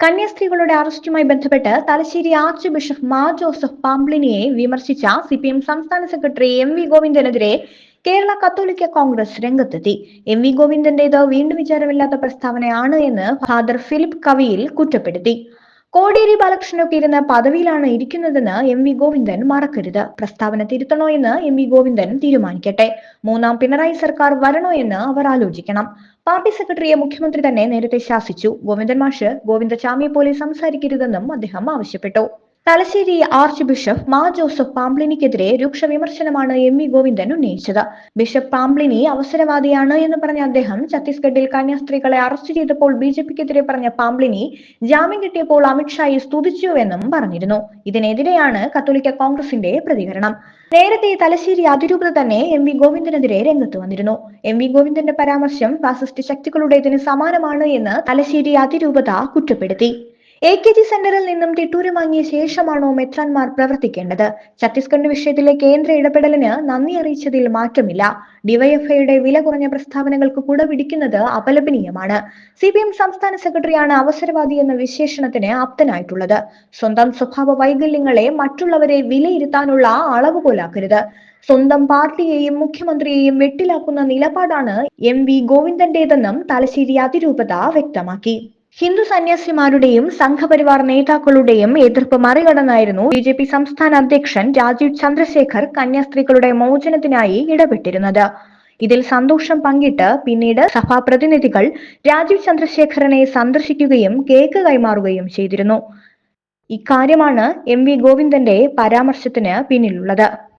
കന്യാസ്ത്രീകളുടെ അറസ്റ്റുമായി ബന്ധപ്പെട്ട് Thalassery archbishop Mar Joseph പാംബ്ലിനിയെ വിമർശിച്ച സിപിഎം സംസ്ഥാന സെക്രട്ടറി എം വി ഗോവിന്ദനെതിരെ കേരള കത്തോലിക്ക കോൺഗ്രസ് രംഗത്തെത്തി. എം വി ഗോവിന്ദന്റേത് വീണ്ടും വിചാരമില്ലാത്ത പ്രസ്താവനയാണ് എന്ന് ഫാദർ ഫിലിപ്പ് കവിയിൽ കുറ്റപ്പെടുത്തി. കോടിയേരി ബാലകൃഷ്ണനൊക്കെ ഇരുന്ന പദവിയിലാണ് ഇരിക്കുന്നതെന്ന് എം വി ഗോവിന്ദൻ മറക്കരുത്. പ്രസ്താവന തിരുത്തണോ എന്ന് എം വി ഗോവിന്ദൻ തീരുമാനിക്കട്ടെ. മൂന്നാം പിണറായി സർക്കാർ വരണോ എന്ന് അവർ ആലോചിക്കണം. പാർട്ടി സെക്രട്ടറിയെ മുഖ്യമന്ത്രി തന്നെ നേരത്തെ ശാസിച്ചു. ഗോവിന്ദൻ മാഷ് ഗോവിന്ദചാമിയെ പോലെ സംസാരിക്കരുതെന്നും അദ്ദേഹം ആവശ്യപ്പെട്ടു. Thalassery archbishop Mar Joseph പാംപ്ലിനിക്കെതിരെ രൂക്ഷ വിമർശനമാണ് എം വി ഗോവിന്ദൻ ഉന്നയിച്ചത്. ബിഷപ്പ് പാംപ്ലിനി അവസരവാദിയാണ് എന്ന് പറഞ്ഞ അദ്ദേഹം ഛത്തീസ്ഗഡിൽ കന്യാസ്ത്രീകളെ അറസ്റ്റ് ചെയ്തപ്പോൾ ബി ജെ പിക്കെതിരെ പറഞ്ഞ പാംപ്ലിനി ജാമ്യം കിട്ടിയപ്പോൾ അമിത്ഷായെ സ്തുതിച്ചുവെന്നും പറഞ്ഞിരുന്നു. ഇതിനെതിരെയാണ് കത്തോലിക്ക കോൺഗ്രസിന്റെ പ്രതികരണം. നേരത്തെ തലശ്ശേരി അതിരൂപത തന്നെ എം വി ഗോവിന്ദനെതിരെ രംഗത്ത് വന്നിരുന്നു. എം വി ഗോവിന്ദന്റെ പരാമർശം ഫാസിസ്റ്റ് ശക്തികളുടേതിന് സമാനമാണ് എന്ന് തലശ്ശേരി അതിരൂപത കുറ്റപ്പെടുത്തി. എ കെ ജി സെന്ററിൽ നിന്നും തിട്ടൂര് വാങ്ങിയ ശേഷമാണോ മെത്രാൻമാർ പ്രവർത്തിക്കേണ്ടത്? ഛത്തീസ്ഗഡ് വിഷയത്തിലെ കേന്ദ്ര ഇടപെടലിന് നന്ദി അറിയിച്ചതിൽ മാറ്റമില്ല. ഡിവൈഎഫ്ഐയുടെ വില കുറഞ്ഞ പ്രസ്താവനകൾക്ക് കുട പിടിക്കുന്നത് അപലപനീയമാണ്. സി പി എം സംസ്ഥാന സെക്രട്ടറിയാണ് അവസരവാദി എന്ന വിശേഷണത്തിന് ആപ്തനായിട്ടുള്ളത്. സ്വന്തം സ്വഭാവ വൈകല്യങ്ങളെ മറ്റുള്ളവരെ വിലയിരുത്താനുള്ള അളവ് പോലാക്കരുത് സ്വന്തം പാർട്ടിയെയും മുഖ്യമന്ത്രിയെയും വെട്ടിലാക്കുന്ന നിലപാടാണ് എം വി ഗോവിന്ദന്റേതെന്നും തലശ്ശേരി അതിരൂപത വ്യക്തമാക്കി. ഹിന്ദു സന്യാസിമാരുടെയും സംഘപരിവാർ നേതാക്കളുടെയും എതിർപ്പ് മറികടന്നായിരുന്നു ബി ജെ പി സംസ്ഥാന അധ്യക്ഷൻ രാജീവ് ചന്ദ്രശേഖർ കന്യാസ്ത്രീകളുടെ മോചനത്തിനായി ഇടപെട്ടിരുന്നത്. ഇതിൽ സന്തോഷം പങ്കിട്ട് പിന്നീട് സഭാ പ്രതിനിധികൾ രാജീവ് ചന്ദ്രശേഖരനെ സന്ദർശിക്കുകയും കേക്ക് കൈമാറുകയും ചെയ്തിരുന്നു. ഇക്കാര്യമാണ് എം വി ഗോവിന്ദന്റെ പരാമർശത്തിന് പിന്നിലുള്ളത്.